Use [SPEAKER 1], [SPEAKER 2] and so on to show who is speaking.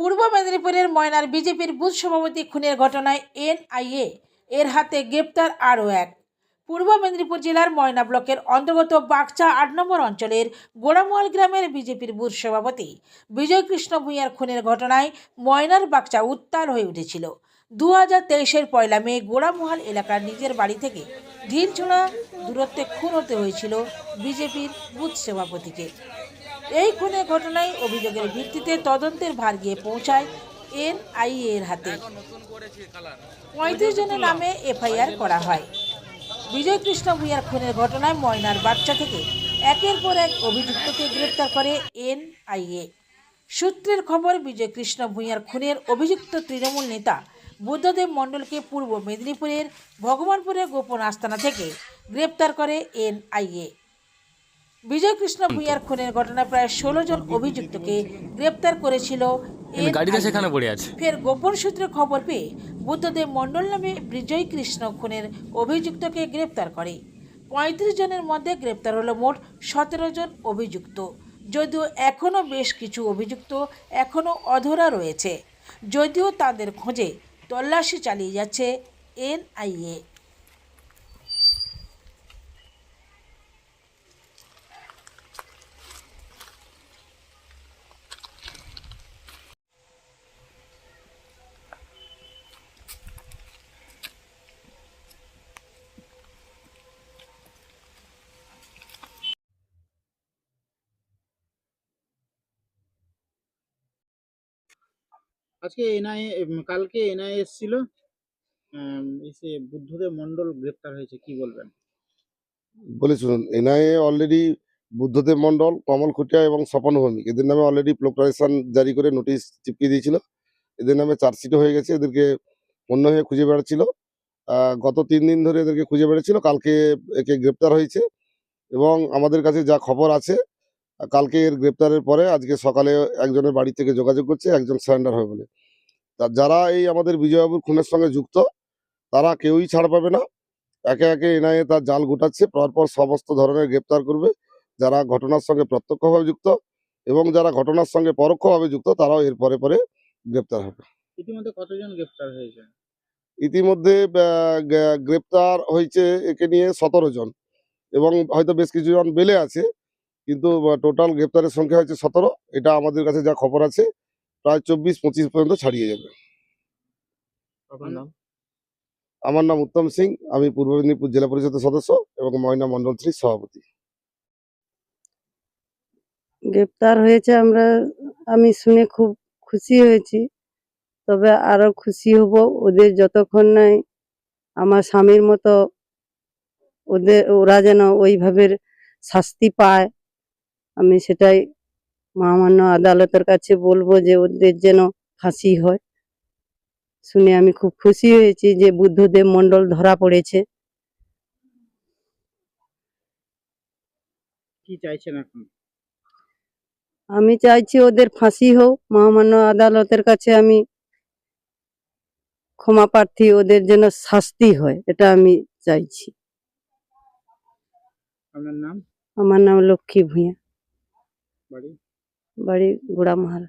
[SPEAKER 1] পূর্ব মেদিনীপুরের ময়নার বিজেপির বুথ সভাপতি খুনের ঘটনায় এনআইএ এর হাতে গ্রেপ্তার আরও এক। পূর্ব মেদিনীপুর জেলার ময়না ব্লকের অন্তর্গত বাগচা আট নম্বর অঞ্চলের গোড়ামহল গ্রামের বিজেপির বুথ সভাপতি বিজয় কৃষ্ণ ভূঁইয়ার খুনের ঘটনায় ময়নার বাগচা উত্তাল হয়ে উঠেছিল। দু হাজার তেইশের পয়লা মে গোড়ামহল এলাকার নিজের বাড়ি থেকে ঢিলছোড়া দূরত্বে খুন হতে হয়েছিল বিজেপির বুথ সভাপতিকে। এই খুনের ঘটনায় অভিযোগের ভিত্তিতে তদন্তের ভার গিয়ে পৌঁছায় এনআইএ এর হাতে। পঁয়ত্রিশ জনের নামে এফআইআর করা হয়। বিজয় কৃষ্ণ ভূঁইয়ার খুনের ঘটনায় ময়নার বাচ্চা থেকে একের পর এক অভিযুক্তকে গ্রেপ্তার করে এনআইএ। সূত্রের খবর বিজয় কৃষ্ণ ভূঁইয়ার খুনের অভিযুক্ত তৃণমূল নেতা বুদ্ধদেব মণ্ডলকে পূর্ব মেদিনীপুরের ভগবানপুরের গোপন আস্তানা থেকে গ্রেপ্তার করে এনআইএ। বিজয় কৃষ্ণ ভূঁইয়ার খুনের ঘটনায় প্রায় ষোলো জন অভিযুক্তকে গ্রেপ্তার করেছিল
[SPEAKER 2] গাড়িটা সেখানে পড়ে আছে।
[SPEAKER 1] ফের গোপন সূত্রে খবর পেয়ে বুদ্ধদেব মণ্ডল নামে বিজয় কৃষ্ণ খুনের অভিযুক্তকে গ্রেপ্তার করে। পঁয়ত্রিশ জনের মধ্যে গ্রেপ্তার হলো মোট সতেরো জন অভিযুক্ত। যদিও এখনও বেশ কিছু অভিযুক্ত এখনও অধরা রয়েছে। যদিও তাদের খোঁজে তল্লাশি চালিয়ে যাচ্ছে এনআইএ।
[SPEAKER 3] আজকে এনআইএ কালকে এনআইএ এসেছিল। এসে বুদ্ধদেব মন্ডল গ্রেপ্তার হয়েছে, কি বলবেন?
[SPEAKER 4] বলে শুনুন এনআইএ অলরেডি বুদ্ধদেব মণ্ডল, কমল খুটিয়া এবং স্বপন ভৌমিক, এদের নামে অলরেডি প্রোক্লারেশন জারি করে নোটিশ চিপকিয়ে দিয়েছিল। এদের নামে চার্জশিটও হয়ে গেছে, এদেরকে অন্য হয়ে খুঁজে বেড়াচ্ছিল। গত তিন দিন ধরে এদেরকে খুঁজে বেড়াচ্ছিল, কালকে একে গ্রেপ্তার হয়েছে। এবং আমাদের কাছে যা খবর আছে কালকে এর গ্রেপ্তারের পরে আজকে সকালে একজনের বাড়ি থেকে যোগাযোগ করছে একজন সারেন্ডার হবে বলে। তা যারা এই আমাদের বিজয়বাবুর খুনের সঙ্গে যুক্ত তারা কেউই ছাড় পাবে না। একে একে এনআইএ তার জাল গোটাচ্ছে পরপর সমস্ত ধরনের গ্রেপ্তার করবে। যারা ঘটনার সঙ্গে প্রত্যক্ষভাবে যুক্ত এবং যারা ঘটনার সঙ্গে পরোক্ষভাবে যুক্ত তারাও এর পরে পরে গ্রেপ্তার হবে।
[SPEAKER 3] ইতিমধ্যে কতজন গ্রেপ্তার হয়েছে?
[SPEAKER 4] ইতিমধ্যে গ্রেপ্তার হয়েছে একে নিয়ে সতেরো জন এবং হয়তো বেশ কিছু জন বেলে আছে। কিন্তু টোটাল গ্রেপ্তারের সংখ্যা হচ্ছে সতেরো। এটা আমাদের কাছে যা খবর আছে প্রায় চব্বিশ পঁচিশ পর্যন্ত ছাড়িয়ে যাবে। আমার নাম উত্তম সিং আমি পূর্ব মেদিনীপুর জেলা পরিষদের সদস্য এবং ময়না মণ্ডল থ্রির সভাপতি।
[SPEAKER 5] গ্রেপ্তার হয়েছে আমরা আমি শুনে খুব খুশি হয়েছি। তবে আরও খুশি হব ওদের যতক্ষণ নাই আমার স্বামীর মতো ওদের ওরা যেন ওইভাবে শাস্তি পায়। আমি সেটাই মহামান্য আদালতের কাছে বলব যে ওদের যেন ফাঁসি হয়। শুনে আমি খুব খুশি হয়েছি যে বুদ্ধদেব মণ্ডল ধরা পড়েছে।
[SPEAKER 3] কি চাইছেন এখন
[SPEAKER 5] আমি চাইছি ওদের ফাঁসি হোক। মহামান্য আদালতের কাছে আমি ক্ষমা প্রার্থী ওদের যেন শাস্তি হয় এটা আমি চাইছি।
[SPEAKER 3] আপনার নাম?
[SPEAKER 5] আমার নাম লক্ষ্মী ভূঁইয়া। বাড়ি? গোড়ামাহারা